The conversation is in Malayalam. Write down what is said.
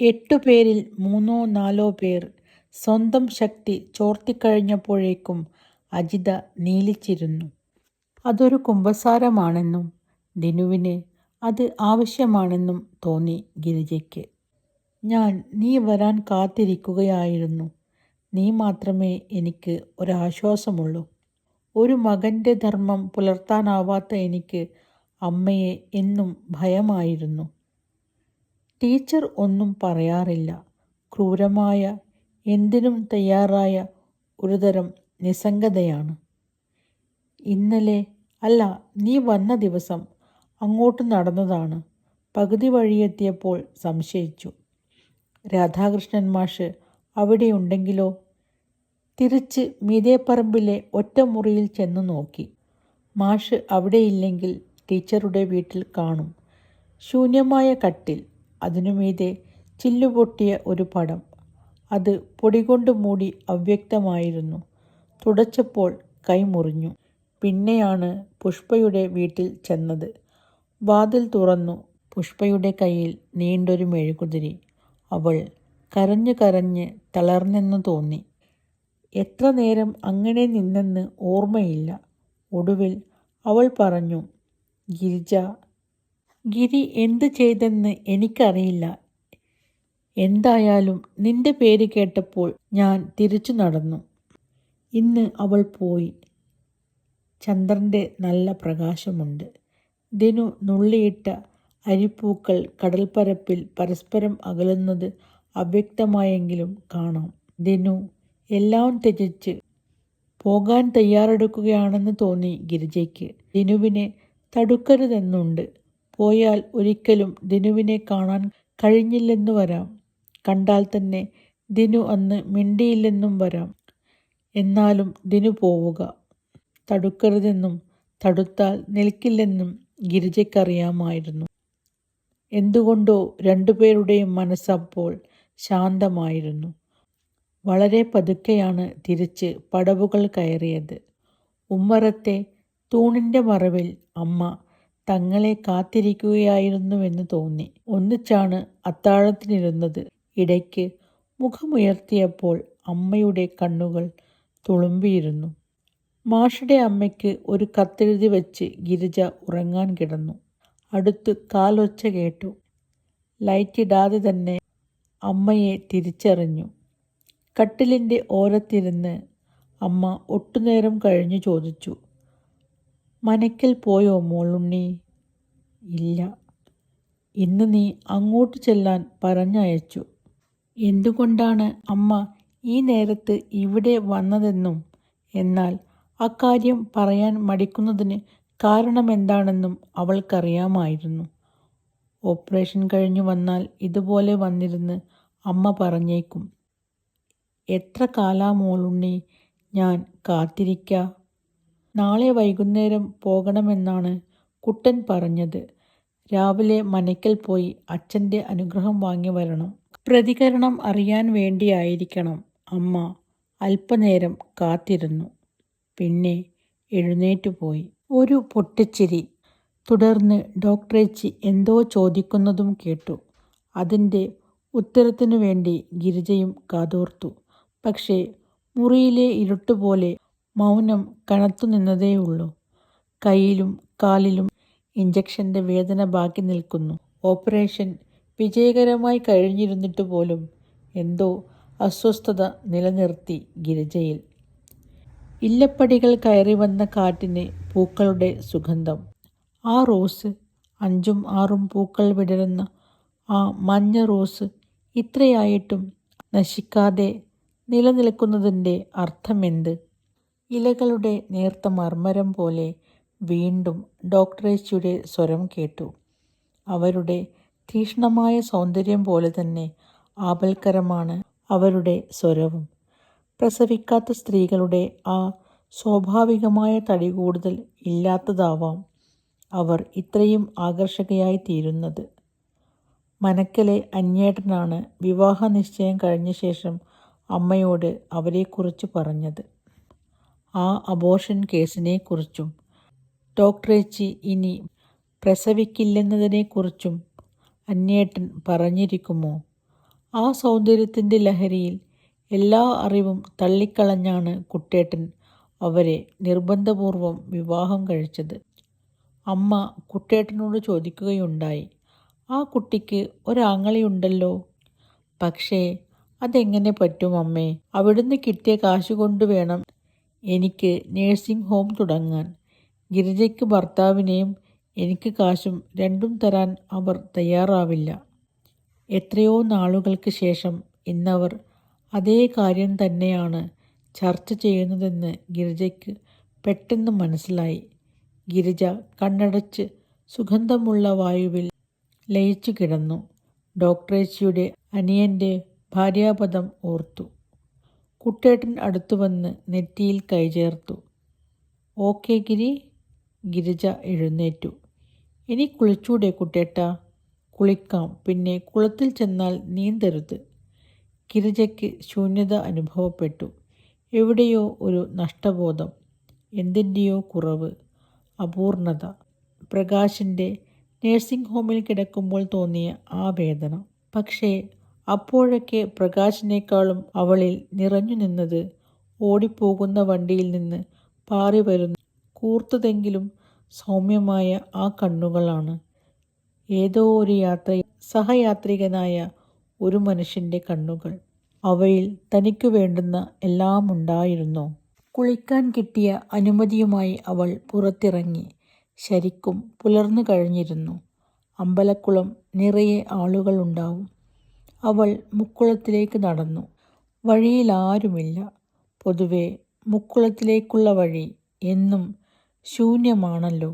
എട്ടു പേരിൽ മൂന്നോ നാലോ പേർ സ്വന്തം ശക്തി ചോർത്തിക്കഴിഞ്ഞപ്പോഴേക്കും അജിത നീലിച്ചിരുന്നു. അതൊരു കുമ്പസാരമാണെന്നും ദിനുവിന് അത് ആവശ്യമാണെന്നും തോന്നി ഗിരിജയ്ക്ക്. ഞാൻ നീ വരാൻ കാത്തിരിക്കുകയായിരുന്നു. നീ മാത്രമേ എനിക്ക് ഒരാശ്വാസമുള്ളൂ. ഒരു മകന്റെ ധർമ്മം പുലർത്താനാവാത്ത എനിക്ക് അമ്മയെ എന്നും ഭയമായിരുന്നു. ടീച്ചർ ഒന്നും പറയാറില്ല. ക്രൂരമായ എന്തിനും തയ്യാറായ ഒരുതരം നിസ്സംഗതയാണ്. ഇന്നലെ അല്ല നീ വന്ന ദിവസം അങ്ങോട്ട് നടന്നതാണ്. പകുതി വഴിയെത്തിയപ്പോൾ സംശയിച്ചു. രാധാകൃഷ്ണൻ മാഷ് അവിടെയുണ്ടെങ്കിലോ? തിരിച്ച് മീതേപ്പറമ്പിലെ ഒറ്റമുറിയിൽ ചെന്ന് നോക്കി. മാഷ് അവിടെയില്ലെങ്കിൽ ടീച്ചറുടെ വീട്ടിൽ കാണും. ശൂന്യമായ കട്ടിൽ. അതിനുമീതെ ചില്ലുപൊട്ടിയ ഒരു പടം. അത് പൊടികൊണ്ട് മൂടി അവ്യക്തമായിരുന്നു. തുടച്ചപ്പോൾ കൈ മുറിഞ്ഞു. പിന്നെയാണ് പുഷ്പയുടെ വീട്ടിൽ ചെന്നത്. വാതിൽ തുറന്നു. പുഷ്പയുടെ കയ്യിൽ നീണ്ടൊരു മെഴുകുതിരി. അവൾ കരഞ്ഞു കരഞ്ഞ് തളർന്നെന്നു തോന്നി. എത്ര നേരം അങ്ങനെ നിന്നെന്ന് ഓർമ്മയില്ല. ഒടുവിൽ അവൾ പറഞ്ഞു ഗിരിജ. ഗിരി എന്ത് ചെയ്തെന്ന് എനിക്കറിയില്ല. എന്തായാലും നിന്റെ പേര് കേട്ടപ്പോൾ ഞാൻ തിരിച്ചു നടന്നു. ഇന്ന് അവൾ പോയി. ചന്ദ്രന്റെ നല്ല പ്രകാശമുണ്ട്. ദിനു നുള്ളിയിട്ട അരിപ്പൂക്കൾ കടൽപ്പരപ്പിൽ പരസ്പരം അകലുന്നത് അവ്യക്തമായെങ്കിലും കാണാം. ദിനു എല്ലാം ത്യജിച്ച് പോകാൻ തയ്യാറെടുക്കുകയാണെന്ന് തോന്നി ഗിരിജയ്ക്ക്. ദിനുവിനെ തടുക്കരുതെന്നുണ്ട്. പോയാൽ ഒരിക്കലും ദിനുവിനെ കാണാൻ കഴിഞ്ഞില്ലെന്നു വരാം. കണ്ടാൽ തന്നെ ദിനു അന്ന് മിണ്ടിയില്ലെന്നും വരാം. എന്നാലും ദിനു പോവുക. തടുക്കരുതെന്നും തടുത്താൽ നിൽക്കില്ലെന്നും ഗിരിജയ്ക്കറിയാമായിരുന്നു. എന്തുകൊണ്ടോ രണ്ടുപേരുടെയും മനസ്സപ്പോൾ ശാന്തമായിരുന്നു. വളരെ പതുക്കെയാണ് തിരിച്ച് പടവുകൾ കയറിയത്. ഉമ്മറത്തെ തൂണിന്റെ മറവിൽ അമ്മ തങ്ങളെ കാത്തിരിക്കുകയായിരുന്നുവെന്ന് തോന്നി. ഒന്നിച്ചാണ് അത്താഴത്തിനിരുന്നത്. ഇടയ്ക്ക് മുഖമുയർത്തിയപ്പോൾ അമ്മയുടെ കണ്ണുകൾ തുളുമ്പിയിരുന്നു. മാഷുടെ അമ്മയ്ക്ക് ഒരു കത്തെഴുതി വച്ച് ഗിരിജ ഉറങ്ങാൻ കിടന്നു. അടുത്ത് കാലൊച്ച കേട്ടു. ലൈറ്റിടാതെ തന്നെ അമ്മയെ തിരിച്ചറിഞ്ഞു. കട്ടിലിന്റെ ഓരത്തിരുന്ന് അമ്മ ഒട്ടുനേരം കഴിഞ്ഞു ചോദിച്ചു. മനയ്ക്കൽ പോയോ മോളുണ്ണി? ഇല്ല. ഇന്ന് നീ അങ്ങോട്ട് ചെല്ലാൻ പറഞ്ഞയച്ചു. എന്തുകൊണ്ടാണ് അമ്മ ഈ നേരത്ത് ഇവിടെ വന്നതെന്നും എന്നാൽ അക്കാര്യം പറയാൻ മടിക്കുന്നതിന് കാരണമെന്താണെന്നും അവൾക്കറിയാമായിരുന്നു. ഓപ്പറേഷൻ കഴിഞ്ഞു വന്നാൽ ഇതുപോലെ വന്നിരുന്ന് അമ്മ പറഞ്ഞേക്കും. എത്ര കാലാ മോളുണ്ണി ഞാൻ കാത്തിരിക്കാ? നാളെ വൈകുന്നേരം പോകണമെന്നാണ് കുട്ടൻ പറഞ്ഞത്. രാവിലെ മനയ്ക്കൽ പോയി അച്ഛന്റെ അനുഗ്രഹം വാങ്ങി വരണം. പ്രതികരണം അറിയാൻ വേണ്ടിയായിരിക്കണം. അമ്മ അല്പനേരം കാത്തിരുന്നു. പിന്നെ എഴുന്നേറ്റുപോയി. ഒരു പൊട്ടിച്ചിരി. തുടർന്ന് ഡോക്ടറേച്ചി എന്തോ ചോദിക്കുന്നതും കേട്ടു. അതിന്റെ ഉത്തരത്തിനു വേണ്ടി ഗിരിജയും കാതോർത്തു. പക്ഷേ മുറിയിലെ ഇരുട്ടുപോലെ മൗനം കനത്തുനിന്നതേയുള്ളൂ. കയ്യിലും കാലിലും ഇഞ്ചക്ഷന്റെ വേദന ബാക്കി നിൽക്കുന്നു. ഓപ്പറേഷൻ വിജയകരമായി കഴിഞ്ഞിരുന്നിട്ടുപോലും എന്തോ അസ്വസ്ഥത നിലനിർത്തി ഗിരിജയിൽ. ഇല്ലപ്പടികൾ കയറി വന്ന കാറ്റിന് പൂക്കളുടെ സുഗന്ധം. ആ റോസ്. അഞ്ചും ആറും പൂക്കൾ വിടരുന്ന ആ മഞ്ഞ റോസ് ഇത്രയായിട്ടും നശിക്കാതെ നിലനിൽക്കുന്നതിന്റെ അർത്ഥമെന്ത്? ഇലകളുടെ നേർത്ത മർമ്മരം പോലെ വീണ്ടും ഡോക്ടറേച്ചിയുടെ സ്വരം കേട്ടു. അവരുടെ തീക്ഷ്ണമായ സൗന്ദര്യം പോലെ തന്നെ ആപൽക്കരമാണ് അവരുടെ സ്വരവും. പ്രസവിക്കാത്ത സ്ത്രീകളുടെ ആ സ്വാഭാവികമായ തടി കൂടുതൽ ഇല്ലാത്തതാവാം അവർ ഇത്രയും ആകർഷകയായി തീരുന്നത് മനക്കലെ അന്യേട്ടനാണ് വിവാഹ നിശ്ചയം കഴിഞ്ഞ ശേഷം അമ്മയോട് അവരെക്കുറിച്ച് പറഞ്ഞത്. ആ അബോർഷൻ കേസിനെക്കുറിച്ചും. ഡോക്ടറേച്ചി ഇനി പ്രസവിക്കില്ലെന്നതിനെക്കുറിച്ചും അന്യേട്ടൻ പറഞ്ഞിരിക്കുമോ? ആ സൗന്ദര്യത്തിന്റെ ലഹരിയിൽ എല്ലാ അറിവും തള്ളിക്കളഞ്ഞാണ് കുട്ടേട്ടൻ അവരെ നിർബന്ധപൂർവം വിവാഹം കഴിച്ചത്. അമ്മ കുട്ടേട്ടനോട് ചോദിക്കുകയുണ്ടായി ആ കുട്ടിക്ക് ഒരാങ്ങളിയുണ്ടല്ലോ? പക്ഷേ അതെങ്ങനെ പറ്റും അമ്മേ? അവിടുന്ന് കിട്ടിയ കാശുകൊണ്ട് വേണം എനിക്ക് നേഴ്സിംഗ് ഹോം തുടങ്ങാൻ. ഗിരിജയ്ക്ക് ഭർത്താവിനെയും എനിക്ക് കാശും രണ്ടും തരാൻ അവർ തയ്യാറാവില്ല. എത്രയോ നാളുകൾക്ക് ശേഷം ഇന്നവർ അതേ കാര്യം തന്നെയാണ് ചർച്ച ചെയ്യുന്നതെന്ന് ഗിരിജയ്ക്ക് പെട്ടെന്ന് മനസ്സിലായി. ഗിരിജ കണ്ണടച്ച് സുഗന്ധമുള്ള വായുവിൽ ലയിച്ചു കിടന്നു ഡോക്ടറേച്ചിയുടെ അനിയന്റെ ഭാര്യാപദം ഓർത്തു. കുട്ടേട്ടൻ അടുത്തു വന്ന് നെറ്റിയിൽ കൈ ചേർത്തു ഓക്കെ ഗിരി ഗിരിജ എഴുന്നേറ്റു. ഇനി കുളിച്ചൂടെ കുട്ടേട്ട. കുളിക്കാം. പിന്നെ കുളത്തിൽ ചെന്നാൽ നീന്തരുത് ഗിരിജയ്ക്ക് ശൂന്യത അനുഭവപ്പെട്ടു. എവിടെയോ ഒരു നഷ്ടബോധം. എന്തിന്റെയോ കുറവ്. അപൂർണത. പ്രകാശിന്റെ നേഴ്സിംഗ് ഹോമിൽ കിടക്കുമ്പോൾ തോന്നിയ ആ വേദന. പക്ഷേ അപ്പോഴൊക്കെ പ്രകാശിനേക്കാളും അവളിൽ നിറഞ്ഞു നിന്നത് ഓടിപ്പോകുന്ന വണ്ടിയിൽ നിന്ന് പാറി വരുന്ന. കൂർത്തതെങ്കിലും സൗമ്യമായ ആ കണ്ണുകളാണ്. ഏതോ ഒരു യാത്ര സഹയാത്രികനായ ഒരു മനുഷ്യന്റെ കണ്ണുകൾ. അവയിൽ തനിക്ക് വേണ്ടുന്ന എല്ലാം ഉണ്ടായിരുന്നു. കുളിക്കാൻ കിട്ടിയ അനുമതിയുമായി അവൾ പുറത്തിറങ്ങി. ശരിക്കും പുലർന്നു കഴിഞ്ഞിരുന്നു. അമ്പലക്കുളം നിറയെ ആളുകളുണ്ടാവും അവൾ മുക്കുളത്തിലേക്ക് നടന്നു. വഴിയിൽ ആരുമില്ല പൊതുവെ മുക്കുളത്തിലേക്കുള്ള വഴി എന്നും ശൂന്യമാണല്ലോ.